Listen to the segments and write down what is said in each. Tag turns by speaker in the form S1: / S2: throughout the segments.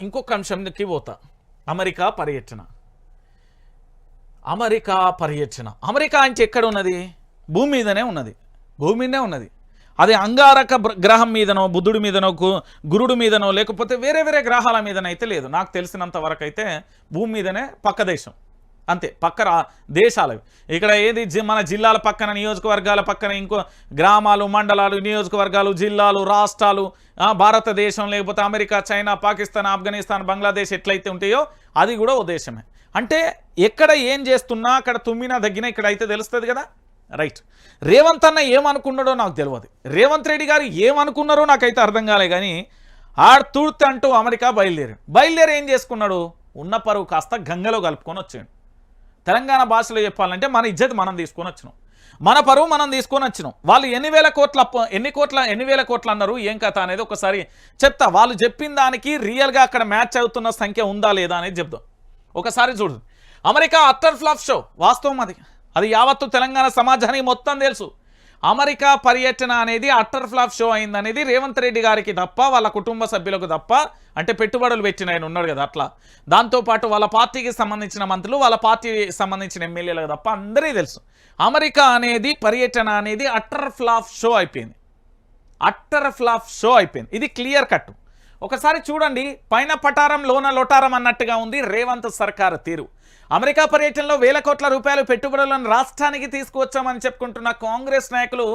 S1: ఇంకొక అంశంకి పోతా. అమెరికా పర్యటన. అమెరికా పర్యటన. అమెరికా అంటే ఎక్కడ ఉన్నది? భూమి మీదనే ఉన్నది. భూమి మీదనే ఉన్నది. అది అంగారక గ్రహం మీదనో బుద్ధుడి మీదనో గురుడు మీదనో లేకపోతే వేరే వేరే గ్రహాల మీదనైతే లేదు. నాకు తెలిసినంత వరకు అయితే భూమి మీదనే పక్క దేశం. అంతే పక్క దేశాలవి ఇక్కడ ఏది? జి- మన జిల్లాల పక్కన నియోజకవర్గాల పక్కన ఇంకో గ్రామాలు మండలాలు నియోజకవర్గాలు జిల్లాలు రాష్ట్రాలు భారతదేశం లేకపోతే అమెరికా చైనా పాకిస్తాన్ ఆఫ్ఘనిస్తాన్ బంగ్లాదేశ్ ఎట్లయితే ఉంటాయో అది కూడా ఓ దేశమే. అంటే ఎక్కడ ఏం చేస్తున్నా అక్కడ తుమ్మినా దగ్గినా ఇక్కడ అయితే తెలుస్తుంది కదా? రైట్. రేవంత్ అన్న ఏమనుకున్నాడో నాకు తెలియదు రేవంత్ రెడ్డి గారు ఏమనుకున్నారో నాకైతే అర్థం కాలే కానీ ఆడ తూర్తి అంటూ అమెరికా బయలుదేరాడు. బయలుదేరి ఏం చేసుకున్నాడు? ఉన్న పరువు కాస్త గంగలో కలుపుకొని వచ్చాడు. తెలంగాణ భాషలో చెప్పాలంటే మన ఇజ్జత్ మనం తీసుకొని వచ్చినాం. మన పరువు మనం తీసుకొని వచ్చినాం. వాళ్ళు ఎన్ని వేల కోట్ల ఎన్ని కోట్ల ఎన్ని వేల కోట్లు అన్నారు ఏం కథ అనేది ఒకసారి చెప్తా. వాళ్ళు చెప్పిన దానికి రియల్గా అక్కడ మ్యాచ్ అవుతున్న సంఖ్య ఉందా లేదా అనేది చెప్దాం. ఒకసారి చూడు. అమెరికా అట్టర్ ఫ్లాప్ షో వాస్తవం అది. అది యావత్తు తెలంగాణ సమాజానికి మొత్తం తెలుసు. అమెరికా పర్యటన అనేది అట్టర్ ఫ్లాప్ షో అయిందనేది రేవంత్ రెడ్డి గారికి తప్ప వాళ్ళ కుటుంబ సభ్యులకు తప్ప అంటే పెట్టుబడులు పెట్టిన ఆయన ఉన్నాడు కదా అట్లా. దాంతోపాటు వాళ్ళ పార్టీకి సంబంధించిన మంత్రులు వాళ్ళ పార్టీకి సంబంధించిన ఎమ్మెల్యేలకు తప్ప అందరికీ తెలుసు. అమెరికా అనేది పర్యటన అనేది అట్టర్ ఫ్లాప్ షో అయిపోయింది. అట్టర్ ఫ్లాప్ షో అయిపోయింది. ఇది క్లియర్ కట్. ఒకసారి చూడండి పైన పటారం లోన లొటారం అన్నట్టుగా ఉంది రేవంత్ సర్కార్ తీరు. అమెరికా పర్యటనలో వేల కోట్ల రూపాయలు పెట్టుబడులను రాష్ట్రానికి తీసుకువచ్చామని చెప్పుకుంటున్న కాంగ్రెస్ నాయకులు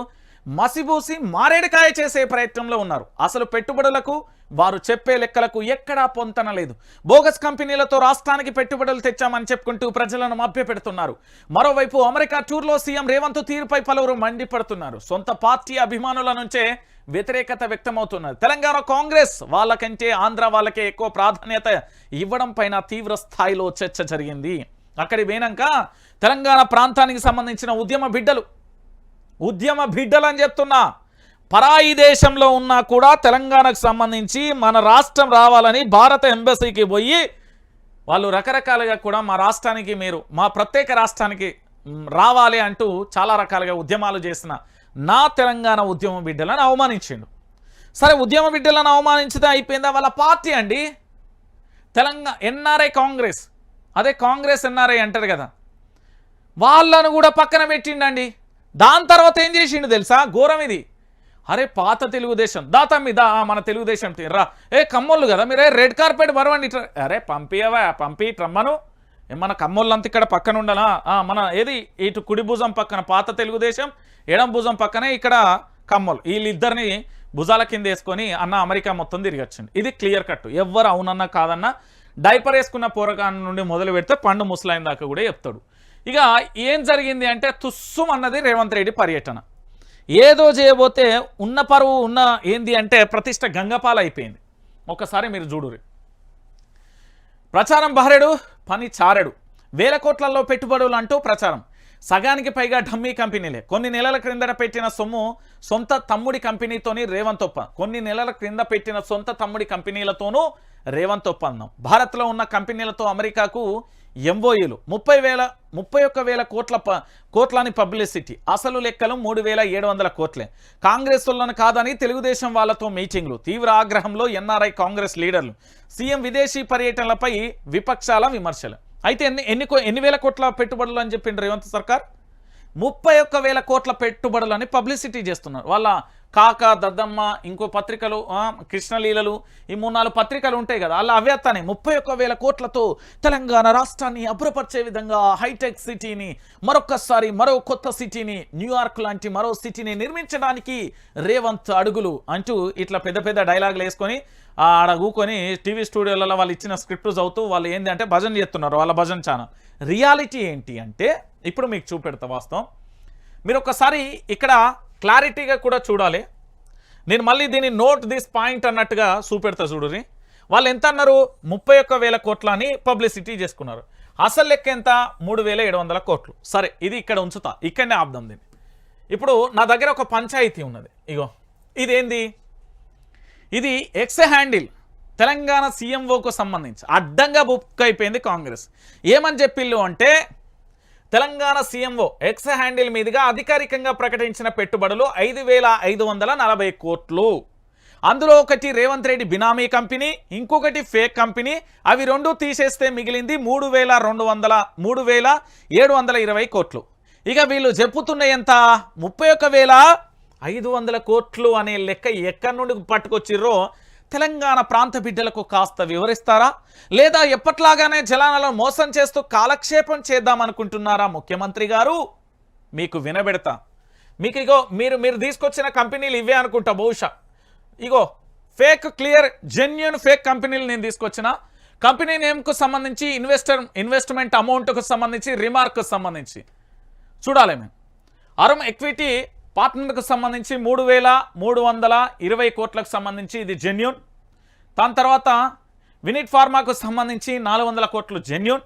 S1: మసిబూసి మారేడుకాయ చేసే ప్రయత్నంలో ఉన్నారు. అసలు పెట్టుబడులకు వారు చెప్పే లెక్కలకు ఎక్కడా పొంతన లేదు. బోగస్ కంపెనీలతో రాష్ట్రానికి పెట్టుబడులు తెచ్చామని చెప్పుకుంటూ ప్రజలను మభ్యపెడుతున్నారు. మరోవైపు అమెరికా టూర్లో సీఎం రేవంత్ తీరుపై పలువురు మండిపడుతున్నారు. సొంత పార్టీ అభిమానుల నుంచే వ్యతిరేకత వ్యక్తమవుతున్నది. తెలంగాణ కాంగ్రెస్ వాళ్ళకంటే ఆంధ్ర వాళ్ళకే ఎక్కువ ప్రాధాన్యత ఇవ్వడం పైన తీవ్ర స్థాయిలో చర్చ జరిగింది. అక్కడి పోయినాక తెలంగాణ ప్రాంతానికి సంబంధించిన ఉద్యమ బిడ్డలు ఉద్యమ బిడ్డలు అని చెప్తున్నా పరాయి దేశంలో ఉన్నా కూడా తెలంగాణకు సంబంధించి మన రాష్ట్రం రావాలని భారత ఎంబసీకి పోయి వాళ్ళు రకరకాలుగా కూడా మా రాష్ట్రానికి మీరు మా ప్రత్యేక రాష్ట్రానికి రావాలి అంటూ చాలా రకాలుగా ఉద్యమాలు చేసిన నా తెలంగాణ ఉద్యమ బిడ్డలను అవమానించిండు. సరే ఉద్యమ బిడ్డలను అవమానించితే అయిపోయిందా? వాళ్ళ పార్టీ అండి. తెలంగాణ ఎన్ఆర్ఐ కాంగ్రెస్. అదే కాంగ్రెస్ ఎన్ఆర్ఐ అంటారు కదా. వాళ్ళను కూడా పక్కన పెట్టిండండి. దాని తర్వాత ఏం చేసిండు తెలుసా? ఘోరం ఇది. అరే పాత తెలుగుదేశం. దాతమ్మి దా మన తెలుగుదేశం. టీ- రా. ఏ కమ్మోళ్ళు కదా మీరే. రెడ్ కార్పెట్ పరవండి అరే పంపియవా? పంపి ట్రమ్మను మన కమ్మోళ్ళంతా ఇక్కడ పక్కన ఉండనా మన ఏది? ఇటు కుడి భుజం పక్కన పాత తెలుగుదేశం ఎడం భుజం పక్కనే ఇక్కడ కమ్మోలు వీళ్ళిద్దరిని భుజాల కింద వేసుకొని అన్న అమెరికా మొత్తం తిరిగొచ్చింది ఇది క్లియర్ కట్. ఎవ్వరు అవునన్నా కాదన్నా డైపర్ వేసుకున్న పోరగాన్ నుండి మొదలు పెడితే పండు ముసలాయిన దాకా కూడా చెప్తాడు. ఇక ఏం జరిగింది అంటే తుస్సుం అన్నది రేవంత్ రెడ్డి పర్యటన. ఏదో చేయబోతే ఉన్న పరువు ఉన్న ఏంది అంటే ప్రతిష్ట గంగపాల అయిపోయింది ఒకసారి మీరు చూడురి ప్రచారం బహరేడు పని చారడు. వేల కోట్లలో పెట్టుబడులు అంటూ ప్రచారం. సగానికి పైగా డమ్మీ కంపెనీలే. కొన్ని నెలల క్రిందట పెట్టిన సొమ్ము సొంత తమ్ముడి కంపెనీతోని రేవంతొప్ప కొన్ని నెలల క్రింద పెట్టిన సొంత తమ్ముడి కంపెనీలతోనూ రేవంత్ ఒప్పందం భారత్లో ఉన్న కంపెనీలతో అమెరికాకు ఎంఓయూలు ముప్పై వేల ముప్పై ఒక్క వేల కోట్ల ప కోట్లని పబ్లిసిటీ. అసలు లెక్కలు మూడు వేల ఏడు వందల కోట్లే. కాంగ్రెస్ వాళ్ళను కాదని తెలుగుదేశం వాళ్ళతో మీటింగ్లు. తీవ్ర ఆగ్రహంలో ఎన్ఆర్ఐ కాంగ్రెస్ లీడర్లు. సీఎం విదేశీ పర్యటనలపై విపక్షాల విమర్శలు. అయితే ఎన్ని ఎన్ని ఎన్ని వేల కోట్ల పెట్టుబడులు అని చెప్పిండ్రు రేవంత్ సర్కార్? ముప్పై ఒక్క వేల కోట్ల పెట్టుబడులని పబ్లిసిటీ చేస్తున్నారు. వాళ్ళ కాక దద్దమ్మ ఇంకో పత్రికలు కృష్ణలీలలు ఈ మూడు నాలుగు పత్రికలు ఉంటాయి కదా అలా అవే అత్తానే. ముప్పై ఒక్క వేల కోట్లతో తెలంగాణ రాష్ట్రాన్ని అభ్రపరిచే విధంగా హైటెక్ సిటీని మరొక్కసారి మరో కొత్త సిటీని న్యూయార్క్ లాంటి మరో సిటీని నిర్మించడానికి రేవంత్ అడుగులు అంటూ ఇట్లా పెద్ద పెద్ద డైలాగులు వేసుకొని ఆడ కూకొని టీవీ స్టూడియోలలో వాళ్ళు ఇచ్చిన స్క్రిప్ట్ చదువుతూ వాళ్ళు ఏంది అంటే భజన చేస్తున్నారు వాళ్ళ భజన ఛానల్. రియాలిటీ ఏంటి అంటే ఇప్పుడు మీకు చూపెడతా వాస్తవం. మీరు ఒకసారి ఇక్కడ క్లారిటీగా కూడా చూడాలి. నేను మళ్ళీ దీన్ని నోట్ దిస్ పాయింట్ అన్నట్టుగా చూపెడతా చూడని వాళ్ళు ఎంత అన్నారు? ముప్పై ఒక్క వేల కోట్ల అని పబ్లిసిటీ చేసుకున్నారు. అసలు లెక్క ఎంత? మూడు వేల ఏడు వందల కోట్లు. సరే ఇది ఇక్కడ ఉంచుతా. ఇక్కడనే ఆపుదాం దీన్ని. ఇప్పుడు నా దగ్గర ఒక పంచాయతీ ఉన్నది. ఇగో ఇదేంది? ఇది ఎక్స్ హ్యాండిల్ తెలంగాణ సీఎంఓకు సంబంధించి అడ్డంగా బుక్ అయిపోయింది కాంగ్రెస్. ఏమని చెప్పిల్లు అంటే తెలంగాణ సీఎంఓ ఎక్స్ హ్యాండిల్ మీదుగా అధికారికంగా ప్రకటించిన పెట్టుబడులు ఐదు వేల ఐదు వందల నలభై కోట్లు. అందులో ఒకటి రేవంత్ రెడ్డి బినామీ కంపెనీ ఇంకొకటి ఫేక్ కంపెనీ. అవి రెండు తీసేస్తే మిగిలింది మూడు వేల రెండు వందల మూడు వేల ఏడు వందల ఇరవై కోట్లు. ఇక వీళ్ళు చెప్పుతున్న ఎంత? ముప్పై ఒక్క వేల ఐదు వందల కోట్లు అనే లెక్క ఎక్కడి నుండి పట్టుకొచ్చిర్రో తెలంగాణ ప్రాంత బిడ్డలకు కాస్త వివరిస్తారా? లేదా ఎప్పట్లాగానే జలాలలో మోసం చేస్తూ కాలక్షేపం చేద్దామనుకుంటున్నారా ముఖ్యమంత్రి గారు? మీకు వినబెడతా. మీకు ఇగో మీరు మీరు తీసుకొచ్చిన కంపెనీలు ఇవే అనుకుంటా బహుశా. ఇగో ఫేక్ క్లియర్ జెన్యున్ ఫేక్ కంపెనీలు నేను తీసుకొచ్చిన. కంపెనీ నేమ్కు సంబంధించి ఇన్వెస్టర్ ఇన్వెస్ట్మెంట్ అమౌంట్కు సంబంధించి రిమార్క్కు సంబంధించి. చూడాలి మేము. అరుమ్ ఎక్విటీ పార్ట్నర్కు సంబంధించి మూడు వేల మూడు వందల ఇరవై కోట్లకు సంబంధించి ఇది జెన్యున్. దాని తర్వాత వినిట్ ఫార్మాకు సంబంధించి నాలుగు వందల కోట్లు జెన్యున్.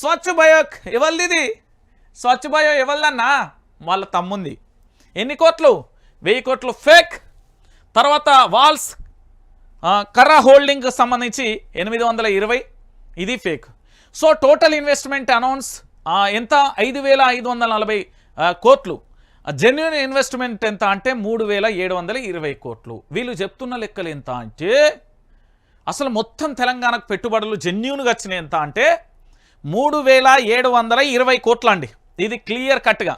S1: స్వచ్ఛ బయోక్ ఎవరిది స్వచ్ఛ బయో ఎవరిదన్నా? వాళ్ళ తమ్ముంది. ఎన్ని కోట్లు? వెయ్యి కోట్లు ఫేక్. తర్వాత వాల్స్ కర్ర కర్రా హోల్డింగ్కి సంబంధించి ఎనిమిది వందల ఇరవై. ఇది fake. So total investment announce ఎంత? ఐదు వేల ఐదు వందల నలభై కోట్లు. జెన్యున్ ఇన్వెస్ట్మెంట్ ఎంత అంటే మూడు వేల ఏడు వందల ఇరవై కోట్లు. వీళ్ళు చెప్తున్న లెక్కలు ఎంత అంటే అసలు మొత్తం తెలంగాణకు పెట్టుబడులు జెన్యున్గా వచ్చినాయి ఎంత అంటే మూడు వేల ఏడు వందల ఇరవై కోట్లు అండి. ఇది క్లియర్ కట్గా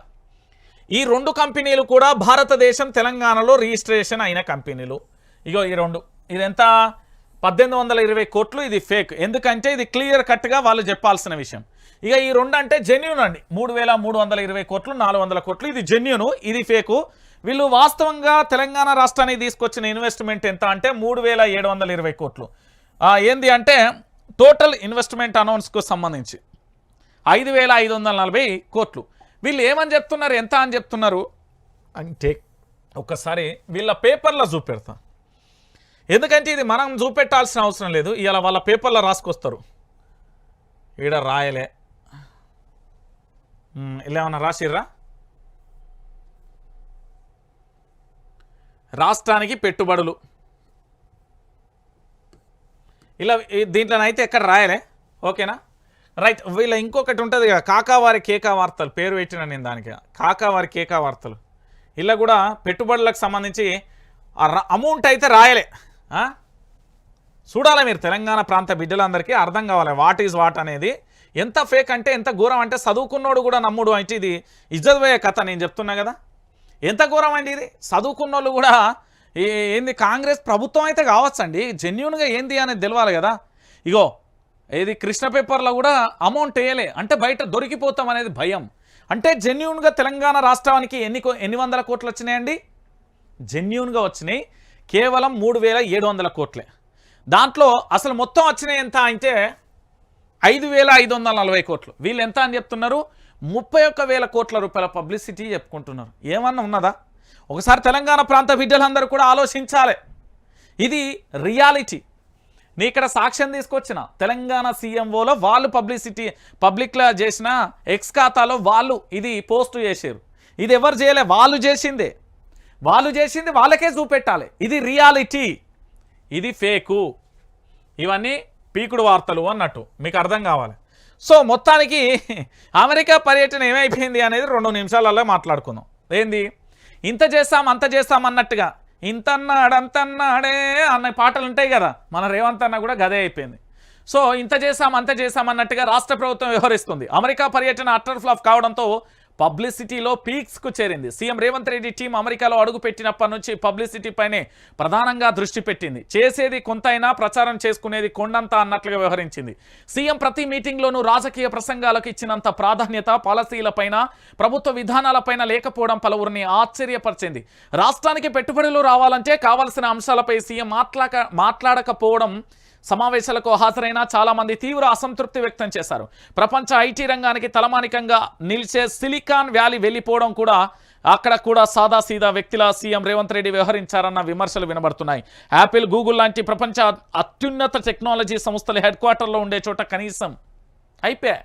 S1: ఈ రెండు కంపెనీలు కూడా భారతదేశం తెలంగాణలో రిజిస్ట్రేషన్ అయిన కంపెనీలు. ఇగో ఈ రెండు. ఇదెంత పద్దెనిమిది వందల ఇరవై కోట్లు. ఇది ఫేక్ ఎందుకంటే ఇది క్లియర్ కట్గా వాళ్ళు చెప్పాల్సిన విషయం. ఇక ఈ రెండు అంటే జెన్యున్ అండి. మూడు వేల మూడు వందల ఇరవై కోట్లు నాలుగు వందల కోట్లు. ఇది జెన్యును ఇది ఫేకు వీళ్ళు వాస్తవంగా తెలంగాణ రాష్ట్రానికి తీసుకొచ్చిన ఇన్వెస్ట్మెంట్ ఎంత అంటే మూడు వేల ఏడు వందల ఇరవై కోట్లు. ఏంది అంటే టోటల్ ఇన్వెస్ట్మెంట్ అనౌన్స్కు సంబంధించి ఐదు వేల ఐదు వందల నలభై కోట్లు. వీళ్ళు ఏమని చెప్తున్నారు ఎంత అని చెప్తున్నారు? అంటే ఒక్కసారి వీళ్ళ పేపర్లో చూపెడతా. ఎందుకంటే ఇది మనం చూపెట్టాల్సిన అవసరం లేదు ఇలా వాళ్ళ పేపర్లో రాసుకొస్తారు. ఈడ రాయలే. ఇలా ఏమన్నా రాసిర్రా? రాష్ట్రానికి పెట్టుబడులు. ఇలా దీంట్లోనైతే ఎక్కడ రాయలే? ఓకేనా? రైట్ వీళ్ళ ఇంకొకటి ఉంటుంది కదా కాకావారి కేకా వార్తలు. పేరు పెట్టిన నేను దానికి. కాకావారి కేకా వార్తలు. ఇలా కూడా పెట్టుబడులకు సంబంధించి అమౌంట్ అయితే రాయలే. చూడాలి మీరు తెలంగాణ ప్రాంత బిడ్డలందరికీ అర్థం కావాలి. వాట్ ఈజ్ వాట్ అనేది ఎంత ఫేక్ అంటే ఎంత ఘోరం అంటే చదువుకున్నోడు కూడా నమ్ముడు అంటే ఇది ఇజ్జత్పోయే కథ నేను చెప్తున్నా కదా. ఎంత ఘోరం అండి ఇది? చదువుకున్నోళ్ళు కూడా ఏ- ఏంది కాంగ్రెస్ ప్రభుత్వం అయితే కావచ్చండి? జెన్యున్గా ఏంది అనేది తెలియాలి కదా. ఇగో ఏది కృష్ణ పేపర్లో కూడా అమౌంట్ వేయలే. అంటే బయట దొరికిపోతాం అనేది భయం. అంటే జెన్యున్గా తెలంగాణ రాష్ట్రానికి ఎన్ని కో- ఎన్ని వందల కోట్లు వచ్చినాయండి? జెన్యున్గా వచ్చినాయి. కేవలం మూడు వేల ఏడు వందల కోట్లే. దాంట్లో అసలు మొత్తం వచ్చినాయి ఎంత అంటే ఐదు వేల ఐదు వందల నలభై కోట్లు. వీళ్ళు ఎంత అని చెప్తున్నారు? ముప్పై ఒక్క వేల కోట్ల రూపాయల పబ్లిసిటీ చెప్పుకుంటున్నారు. ఏమన్నా ఉన్నదా? ఒకసారి తెలంగాణ ప్రాంత బిడ్డలందరూ కూడా ఆలోచించాలి. ఇది రియాలిటీ. నీ ఇక్కడ సాక్ష్యం తీసుకొచ్చిన తెలంగాణ సీఎంఓలో వాళ్ళు పబ్లిసిటీ పబ్లిక్లో చేసిన ఎక్స్ ఖాతాలో వాళ్ళు ఇది పోస్టు చేశారు. ఇది ఎవరు చేయలే? వాళ్ళు చేసిందే. వాళ్ళు చేసింది వాళ్ళకే చూపెట్టాలి. ఇది రియాలిటీ. ఇది ఫేకు. ఇవన్నీ పీకుడు వార్తలు అన్నట్టు. మీకు అర్థం కావాలి. సో మొత్తానికి అమెరికా పర్యటన ఏమైపోయింది అనేది రెండు నిమిషాలలో మాట్లాడుకుందాం. ఏంది? ఇంత చేస్తాం అంత చేస్తాం అన్నట్టుగా. ఇంతన్నాడు అంతన్నాడే అన్న పాటలు ఉంటాయి కదా. మన రేవంత్ అన్న కూడా గదే అయిపోయింది. సో ఇంత చేసాం అంత చేసాం అన్నట్టుగా రాష్ట్ర ప్రభుత్వం వ్యవహరిస్తుంది. అమెరికా పర్యటన అట్టర్ ఫ్లాప్ కావడంతో పబ్లిసిటీలో పీక్స్కు చేరింది. సీఎం రేవంత్ రెడ్డి టీం అమెరికాలో అడుగు పెట్టినప్పటి నుంచి పబ్లిసిటీ పైనే ప్రధానంగా దృష్టి పెట్టింది. చేసేది కొంతైనా ప్రచారం చేసుకునేది కొండంత అన్నట్లుగా వ్యవహరించింది. సీఎం ప్రతి మీటింగ్లోనూ రాజకీయ ప్రసంగాలకు ఇచ్చినంత ప్రాధాన్యత పాలసీలపైన ప్రభుత్వ విధానాలపైన లేకపోవడం పలువురిని ఆశ్చర్యపరిచింది. రాష్ట్రానికి పెట్టుబడులు రావాలంటే కావాల్సిన అంశాలపై సీఎం మాట్లాక మాట్లాడకపోవడం సమావేశాలకు హాజరైన చాలామంది తీవ్ర అసంతృప్తి వ్యక్తం చేశారు. ప్రపంచ ఐటీ రంగానికి తలమానికంగా నిలిచే సిలికాన్ వ్యాలీ వెళ్ళిపోవడం కూడా అక్కడ కూడా సాదాసీదా వ్యక్తిలా సీఎం రేవంత్ రెడ్డి వ్యవహరించారన్న విమర్శలు వినబడుతున్నాయి. యాపిల్ గూగుల్ లాంటి ప్రపంచ అత్యున్నత టెక్నాలజీ సంస్థల హెడ్ క్వార్టర్లో ఉండే చోట కనీసం అయిపోయా